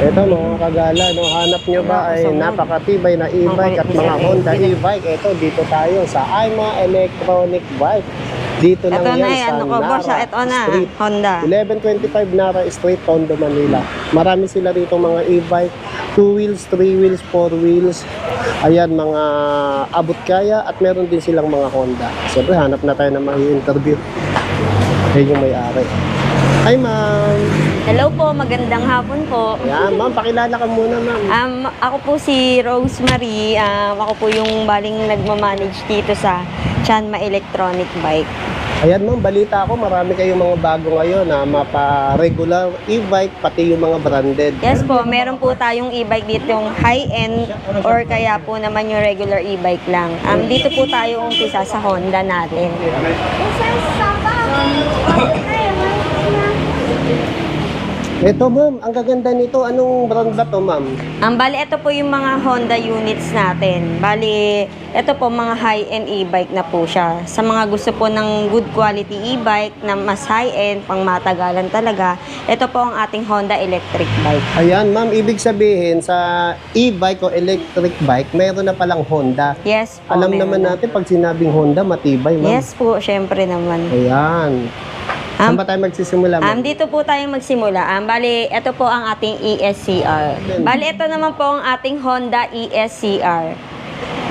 Ito mga kagala, no, hanap nyo ba ay napakatibay na e-bike at mga Honda e-bike. Ito, dito tayo sa Aima Electronic Bike. Dito lang Ito yan na eh, sa ano ko, boss, Nara ito na, Street. Honda. 1125 Nara Street, Tondo, Manila. Marami sila rito mga e-bike. 2 wheels, 3 wheels, 4 wheels. Ayan, mga abot kaya at meron din silang mga Honda. Siyempre, hanap na tayo na mai-interview. Ayun yung may-ari. Hi, ma'am. Hello po, magandang hapon po. Ayan, ma'am, pakilala ka muna, ma'am. Um, ako po si Rosemary. Um, ako po yung baling nagmamanage dito sa Chanma Electronic Bike. Ayan, ma'am, balita ako, marami kayong mga bago ngayon na mapa-regular e-bike, pati yung mga branded. Yes po, meron po tayong e-bike dito yung high-end or kaya po naman yung regular e-bike lang. Um, dito po tayo umpisa sa Honda natin. Ito, ma'am, ang gaganda nito. Anong brand ba to, ma'am? Ang bali, ito po yung mga Honda units natin. Bali, ito po mga high-end e-bike na po siya. Sa mga gusto po ng good quality e-bike na mas high-end, pang matagalan talaga, ito po ang ating Honda electric bike. Ayan, ma'am, ibig sabihin sa e-bike o electric bike, mayroon na palang Honda. Yes po. Alam meron naman na. natin pag sinabing Honda, matibay, ma'am. Yes po, syempre naman. Ayan. Saan Um, ba tayo magsisimula, Um, ma'am? dito po tayo magsimula. Um, bali, ito po ang ating ESCR. Bali, ito naman po ang ating Honda ESCR.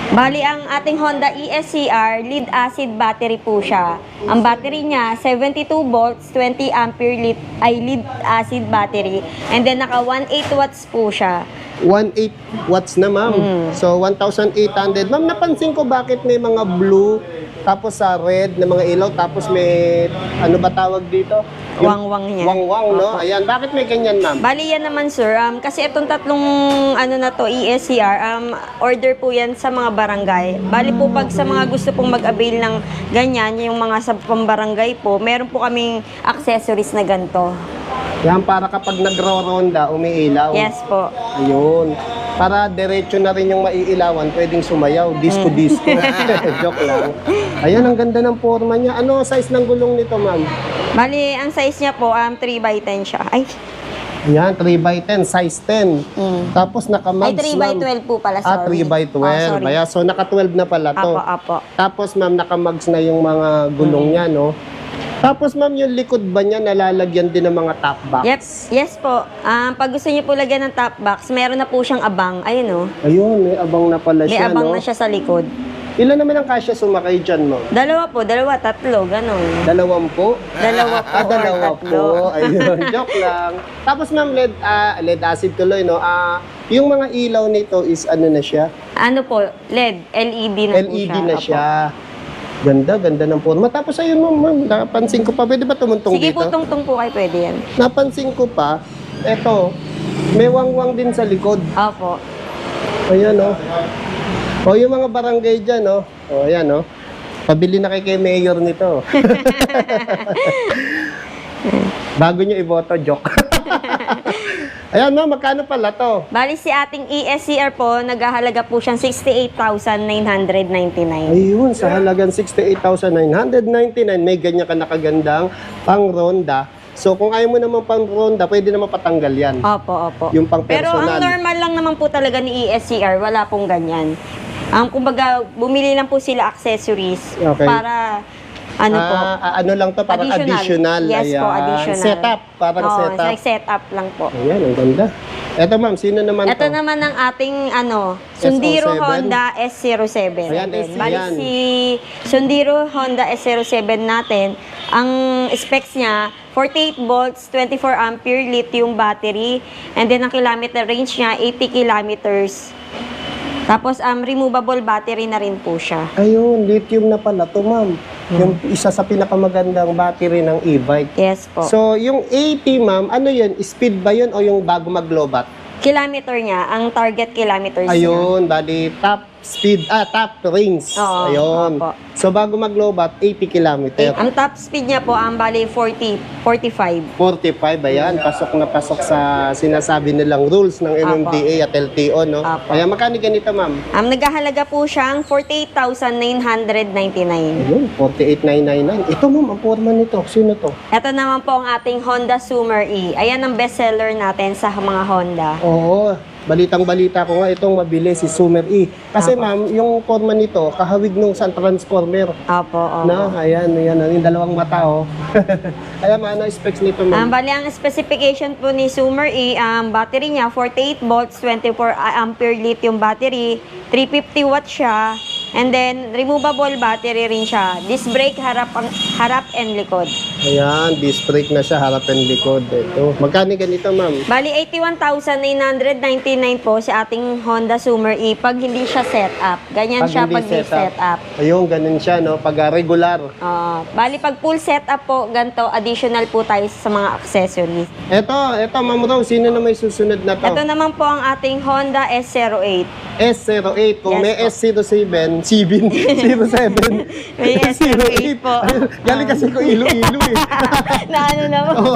Bali, ang ating Honda ESCR, lead acid battery po siya. Ang battery niya, 72 volts, 20 ampere lit, ay lead acid battery. And then, naka 1.8 watts po siya. 1.8 watts na, ma'am. Mm. So, 1,800. Ma'am, napansin ko bakit may mga blue, tapos sa red na mga ilaw, tapos may, ano ba tawag dito? Wang-wang niya. Wang-wang, no? Opo. Ayan, bakit may ganyan, ma'am? Bali yan naman sir, um, kasi itong tatlong ano na to, ESCR, um, order po yan sa mga barangay. Bali po pag sa mga gusto pong mag-avail ng ganyan, yung mga sa pambarangay po, meron po kaming accessories na ganito. Yan, para kapag nagro-ronda, umiilaw. Yes po. Ayun. Para diretso na rin yung maiilawan, pwedeng sumayaw, disco-disco. Joke lang. Ayan, ang ganda ng forma niya. Ano size ng gulong nito, ma'am? Bali, ang size niya po, um, 3x10 siya. Ay, Ayan, 3x10, size 10. mm. Tapos Ay naka-mags, 3x12 po pala, Ah, sorry. 3x12. Ah, sorry. Ayan, so naka-12 na pala to. Apo, apo. Tapos, ma'am, naka-mags na yung mga gulong Mm. niya, no? Tapos, ma'am, yung likod ba niya nalalagyan din ng mga top box? Yep, yes po. Um, pag gusto niyo po lagyan ng top box, meron na po siyang abang. Ayun oh. Ayun, may abang na pala May siya, abang no? na siya sa likod. Ilan naman ang kasya sumakay dyan, ma'am? Dalawa po, dalawa, tatlo, ganun. Dalawampu? Dalawa po Ah, or dalawa tatlo. po. Ayun, joke lang. Tapos ma'am, lead, ah, lead acid tuloy, no? Ah, yung mga ilaw nito is ano na siya? Ano po, LED, LED na po LED siya. na Opo. siya. Ganda, ganda ng forma. Tapos ayun, ma'am, ma'am, napansin ko pa. Pwede ba tumuntong Sige dito? po, tungtong po kayo, pwede yan. Napansin ko pa, eto, may wangwang din sa likod. Opo. Ayan, oh. O, yung mga barangay dyan, oh. O, ayan, oh. Pabili na kay kay mayor nito. Bago nyo iboto, joke. ayan, ma'am, magkano pala to? Bali si ating ESCR po, naghahalaga po siyang 68,999. Ayun, sa halagang 68,999, may ganyan ka nakagandang pang ronda. So, kung ayaw mo naman pang ronda, pwede naman patanggal yan. Opo, opo. Yung pang Pero ang personal. normal lang naman po talaga ni ESCR, wala pong ganyan. Ang kumbaga, bumili lang po sila accessories Okay. para ano po. Ah, ah, ano lang to, parang additional. Yes po, Ayan. additional. Setup, parang Oo, setup. like setup lang po. Ayan, ang ganda. Eto ma'am, sino naman Ito to? naman ang ating ano, Sundiro S07. Honda S07. Ayan, S- Bali ayan. si Sundiro Honda S07 natin, ang specs niya 48 volts, 24 ampere lithium battery, and then ang kilometer range niya 80 kilometers. Tapos um, removable battery na rin po siya. Ayun, lithium na pala to ma'am. Yung isa sa pinakamagandang battery ng e-bike. Yes po. So, yung 80 ma'am, ano yun? Speed ba yun o yung bago mag-lobat? kilometer niya, ang target kilometers niya. Ayun, bali top speed, ah, top range. Oo, Ayun. opo. So, bago mag-lobat, 80 kilometer. Ang top speed niya po, ang bali 40, 45. 45, ayan, pasok na pasok sa sinasabi nilang rules ng MMDA at LTO, no? Apo. Kaya magkano ganito, ma'am? Ang naghahalaga po siyang 48,999. Ayun, 48,999. Ito, ma'am, ang forma nito. Sino to? Ito naman po ang ating Honda Summer E. Ayan ang bestseller natin sa mga Honda. Oo, balitang-balita ko nga itong mabili si Sumer E. Kasi Apo. ma'am, yung forma nito, kahawig nung sa transformer. Opo, opo. Na, ayan, ayan, yung dalawang mata, oh. ayan, ano specs nito, Ang ma'am? bali ang specification po ni Summer E, ang battery niya 48 volts, 24 ampere lithium battery, 350 watts siya, and then removable battery rin siya. Disc brake harap ang harap and likod. Ayan, disc brake na siya, harap and likod. Ito. Magkano ganito, ma'am? Bali 81,999 po sa ating Honda Summer E pag hindi siya set up. Ganyan Pag siya hindi pag di set up. set up. Ayun, ganun siya, no? Pag ah, regular. Ah, bali pag full setup po, ganito additional po tayo sa mga accessories. Ito, ito, ma'am Rose, sino na may susunod na to? Ito naman po ang ating Honda S08. S08. Kung Yes may po. S07, 7, 07. May S08 po. Galing kasi ko ilo-ilo eh. na ano na po. Oo,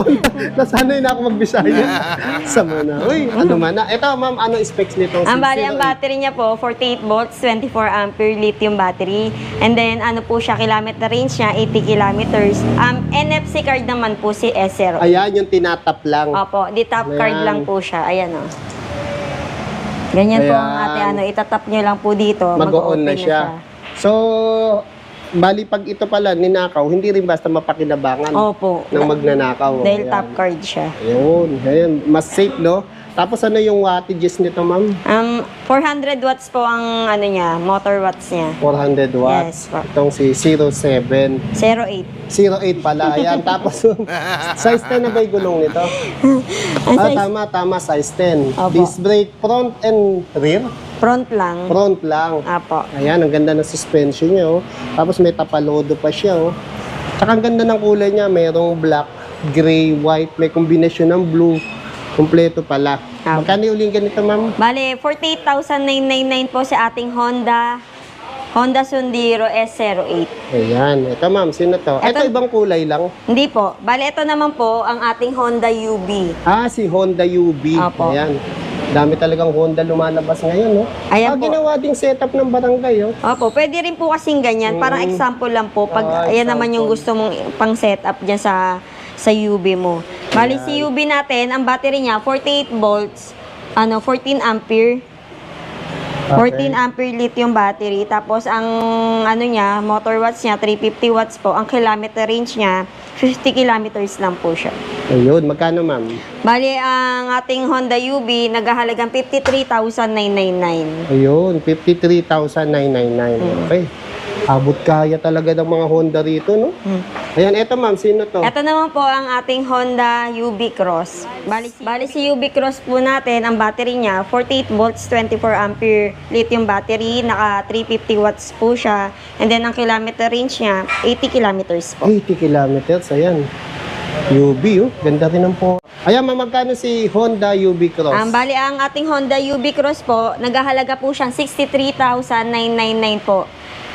nasanay na ako magbisaya. Sama na. Uy, ano man na. Ito, ma'am, ano specs nito? Ang bali, ang battery niya po, 48 volts, 24 ampere lithium battery. And then, ano po siya, kilometer range niya, 80 kilometers. Um, NFC card naman po si S08. Ayan, yung tinatap lang. Opo, di top Ayan. card lang po siya. Ayan o. Ganyan po ang ate, ano, itatap nyo lang po dito. Mag-on na siya. So, bali pag ito pala, ninakaw, hindi rin basta mapakinabangan Opo. ng magnanakaw. Dahil Ayan. top card siya. Ayun, ayun. Mas safe, no? Tapos ano yung wattages nito, ma'am? Um, 400 watts po ang ano niya, motor watts niya. 400 watts. Yes, po. Itong si 07. 08. 08 pala. Ayan. Tapos, size 10 na ba yung gulong nito? Ang Ah, size, tama, tama. Size 10. Opo. Disc brake, front and rear? front lang. Front lang. Apo. Ayan, ang ganda ng suspension niya, oh. Tapos may tapalodo pa siya, oh. Tsaka ang ganda ng kulay niya. Mayroong black, gray, white. May kombinasyon ng blue. Kompleto pala. Ah. Magkano yung uling ganito, ma'am? Bale, 48,999 po sa ating Honda Honda Sundiro S08. Ayan. Ito, ma'am. Sino to? Ito, Ito- ibang kulay lang. Hindi po. Bale, ito naman po ang ating Honda UB. Ah, si Honda UB. Apo. Ayan. Dami talagang Honda lumalabas ngayon, no? Ayan ah, po. ginawa ding setup ng barangay, oh. Opo, pwede rin po kasing ganyan. Parang Mm. example lang po. Ah, Pag ayan naman yung example. gusto mong pang setup dyan sa sa UB mo. Bali, si UB natin, ang battery niya, 48 volts, ano, 14 ampere. 14 ampere lithium battery. Tapos, ang ano niya, motor watts niya, 350 watts po. Ang kilometer range niya, 50 kilometers lang po siya. Ayun, magkano, ma'am? Bali, ang ating Honda UB, naghahalagang 53,999. Ayun, 53,999. Okay. Abot kaya talaga ng mga Honda rito, no? Hmm. Ayan, eto ma'am, sino to? Ito naman po ang ating Honda UB Cross. Bali, bali si UB Cross po natin, ang battery niya, 48 volts, 24 ampere lithium battery, naka 350 watts po siya. And then, ang kilometer range niya, 80 kilometers po. 80 kilometers, ayan. UB, oh. Ganda rin ng po. Ayan, ma'am, magkano si Honda UB Cross? Ang bali, ang ating Honda UB Cross po, naghahalaga po siyang 63,999 po.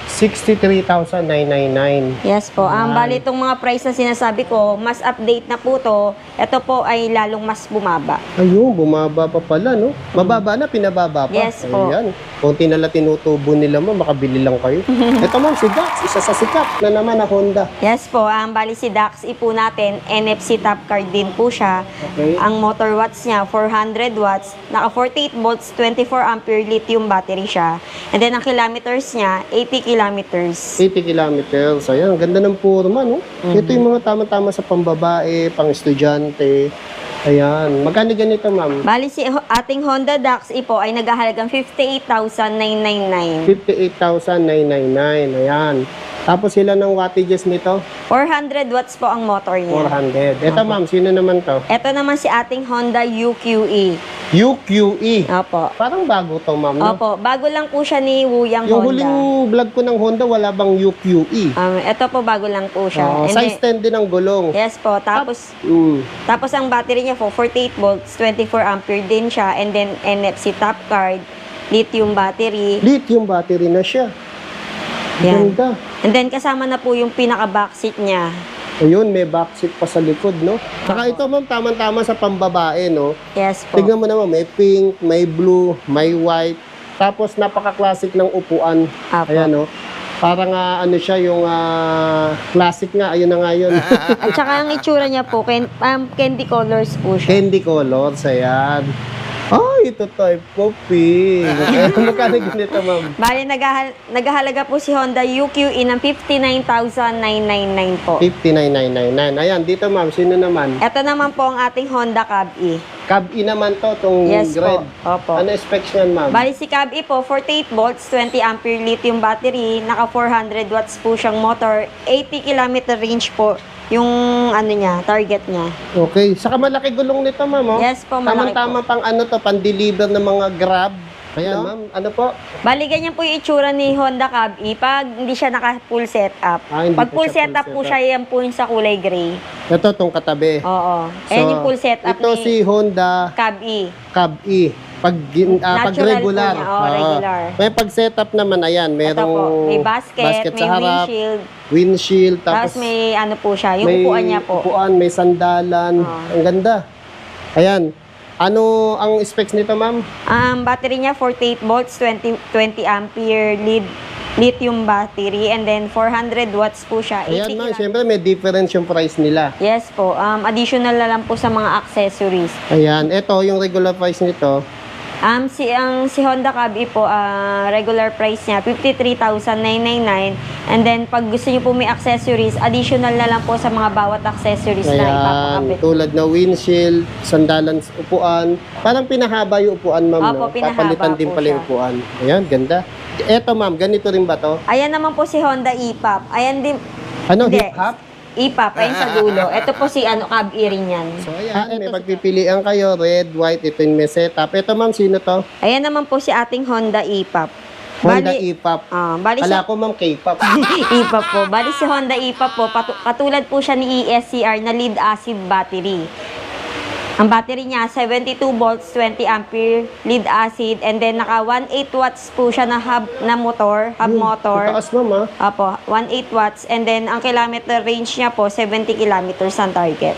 63,999. Yes po. Ang Yan. bali itong mga price na sinasabi ko, mas update na po to. Ito po ay lalong mas bumaba. Ayun, bumaba pa pala, no? Mababa na, pinababa pa. Yes po. Ayan. Kung tinala tinutubo nila mo, makabili lang kayo. Ito ma'am, si Dax, isa sa sikat na naman na Honda. Yes po, ang bali si Dax po natin, NFC top card din po siya. Okay. Ang motor watts niya, 400 watts. Naka 48 volts, 24 ampere lithium battery siya. And then ang kilometers niya, 80 kilometers. 80 kilometers. Ayan, ganda ng forma, no? Mm-hmm. Ito yung mga tama-tama sa pambabae, pang estudyante. Ayan. Magkano ganito, ma'am? Bali si ho- ating Honda Dax po ay naghahalagang 58,999. 58,999. Ayan. Tapos sila ng wattages nito? 400 watts po ang motor niya. 400. Ito, ma'am, sino naman to? Ito naman si ating Honda UQE. UQE. Opo. Parang bago to, ma'am, no? Opo, bago lang po siya ni Wuyang Yung Honda. huling vlog ko ng Honda, wala bang UQE? Um, ito po bago lang po siya. And size then- 10 din ang gulong. Yes po. Tapos, Mm. tapos ang battery niya po, 48 volts, 24 ampere din siya. And then, NFC top card. lithium battery. Lithium battery na siya. Yan. Ganda. And then kasama na po yung pinaka-backseat niya. Ayun, may backseat pa sa likod, no? Saka ito, ma'am, tama-tama sa pambabae, no? Yes po. Tignan mo naman, may pink, may blue, may white. Tapos, napaka-classic ng upuan. Apo. Ayan, no? Parang ah, ano siya, yung ah, classic nga. Ayun na nga yun. At saka ang itsura niya po, ken- um, candy colors po siya. Candy colors, ayan. Ay, ito type coffee. Magkano ganito, ma'am? Bali, naghahal- naghahalaga po si Honda UQE ng 59,999 po. 59,999. Ayan, dito ma'am, sino naman? Ito naman po ang ating Honda Cab E. Cab-E naman to, tong Yes grade. po. Opo. Ano specs niyan, ma'am? Bali si Cab E po, 48 volts, 20 ampere lithium battery, naka 400 watts po siyang motor, 80 kilometer range po yung ano niya, target niya. Okay. Saka malaki gulong nito, ma'am. Oh. Yes po, malaki Tama-tama pang ano to, pang-deliver ng mga grab. Ayan, ma'am. Ano po? Bali, ganyan po yung itsura ni Honda Cab E pag hindi siya naka full setup. Ah, hindi pag pa full siya full setup po setup. siya, yan po yung sa kulay gray. Ito, tong katabi. Oo. Ayan yung full setup ito ni si Honda Cab E. Cab-E. Pag, gin, ah, pag Natural po regular. niya. Oo, Oo. regular. May pag setup naman, ayan. Ito Merong po, may basket, may sa harap, windshield, windshield, tapos tapos, may ano po siya, yung may upuan niya po. upuan, may sandalan. Oo. Ang ganda. Ayan. Ano ang specs nito, ma'am? Um, battery niya 48 volts, 20 20 ampere lead lithium battery and then 400 watts po siya. 80 Ayan, ma'am. Siyempre, may difference yung price nila. Yes po. Um, additional na lang po sa mga accessories. Ayan. Ito, yung regular price nito. Um, si, ang si Honda Cab E po, ah, regular price niya, 53,999. And then, pag gusto niyo po may accessories, additional na lang po sa mga bawat accessories na Ayan. ipapakabit. Tulad na windshield, sandalan sa upuan. Parang pinahaba yung upuan, ma'am. Opo, no? pinahaba Papalitan din pala yung upuan. Ayan, ganda. Eto, ma'am. Ganito rin ba to? Ayan naman po si Honda E-Pop. Ayan din, Ano, hip-hop? E-Pop, ayun sa dulo. Ito po si ano, Cab E rin yan. So, ayan. may pagpipilian kayo. Red, white. Ito yung may setup. Ito, ma'am. Sino to? Ayan naman po si ating Honda E-Pop. Honda Bali, E-pop. ah, bali si Kala ko, ma'am, K-pop. E-Pop po. Bali si Honda E-Pop po, patu- katulad po siya ni ESCR na lead acid battery. Ang battery niya, 72 volts, 20 ampere, lead acid, and then naka 1.8 watts po siya na hub na motor, hub motor. Mataas, ma'am, ha? Apo, 1.8 watts, and then ang kilometer range niya po, 70 kilometers ang target.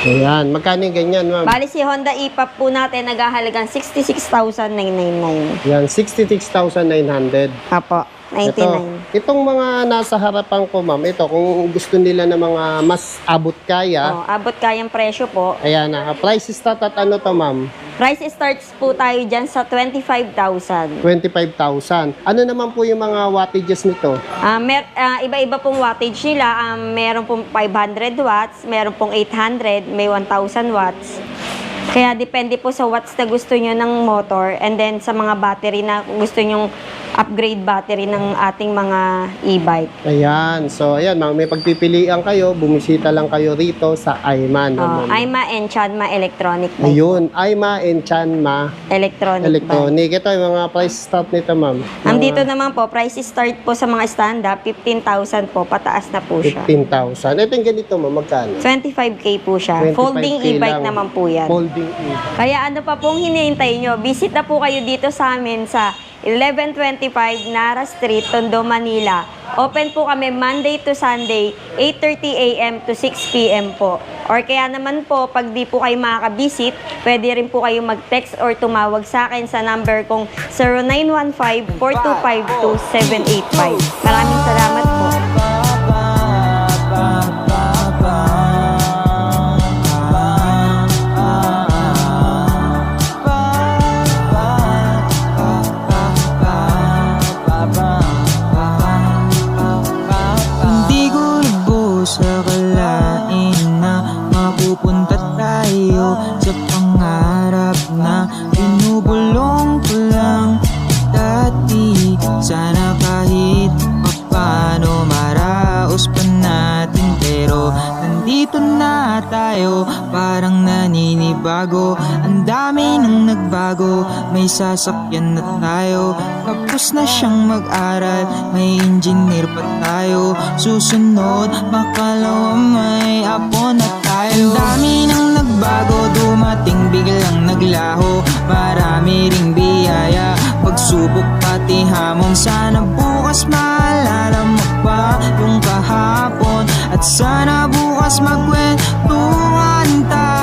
Ayan. Magkano yung ganyan, ma'am? Bali si Honda E-Pop po natin, naghahalagang 66,999. Yan, 66,900. Apo, 99. Ito, itong mga nasa harapan ko, ma'am, ito, kung gusto nila ng mga mas abot kaya, Oh, abot kayang presyo po. ayan na, price start at ano to, ma'am? Price starts po tayo dyan sa 25,000. 25,000. Ano naman po yung mga wattages nito? Ah, mer ah, iba-iba pong wattage nila. Um, meron pong 500 watts, meron pong 800, may 1,000 watts. Kaya depende po sa watts na gusto nyo ng motor and then sa mga battery na gusto nyong upgrade battery ng ating mga e-bike. Ayan. So, ayan, ma'am, may pagpipilian kayo, bumisita lang kayo rito sa Ayman. Oh, ma'am. Aima and Chanma Electronic Bike. Ayun, Ayma and Chanma Electronic, Bike. Electronic. Ito yung mga price start nito, ma'am. Ang dito naman po, price start po sa mga stand-up, 15,000 po, pataas na po siya. 15,000. Ito yung ganito, ma'am, magkano? 25k po siya. 25K Folding e-bike naman po yan. Folding e-bike. Kaya ano pa pong hinihintay nyo? Visit na po kayo dito sa amin sa 1125 Nara Street, Tondo, Manila. Open po kami Monday to Sunday, 8.30 a.m. to 6 p.m. po. Or kaya naman po, pag di po kayo makakabisit, pwede rin po kayo mag-text or tumawag sa akin sa number kong 0915-4252-785. Maraming salamat may sasakyan na tayo. Tapos na siyang mag-aral may engineer pa tayo. Susunod makalawa may apo na tayo. Ang dami nang nagbago dumating biglang naglaho. Marami ring biyaya pag Pagsubok pati hamon. Sana bukas maalala mo pa yung kahapon. At sana bukas magkwentuhan tayo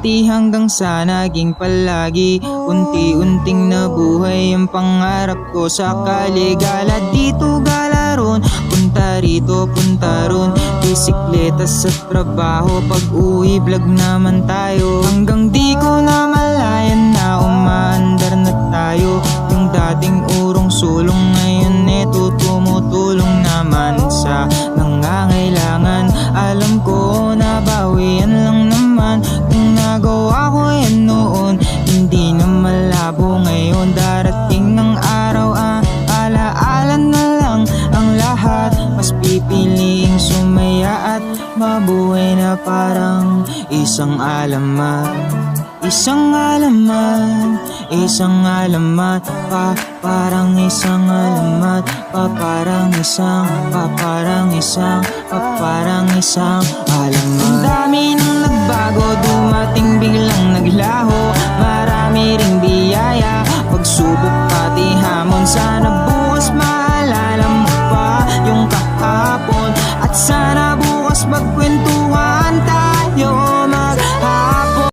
dati hanggang sa naging palagi Unti-unting nabuhay ang pangarap ko. Sa kaligala Dito gala ron, punta rito, punta ron. Bisikleta sa trabaho, pag uwi vlog naman tayo. Hanggang di Isang alaman, isang alaman, isang alaman Pa parang isang alaman Pa parang isang, pa parang isang, pa parang isang alaman Ang dami nang nagbago, dumating biglang naglaho. Marami ring biyaya, pagsubok pati hamon Sana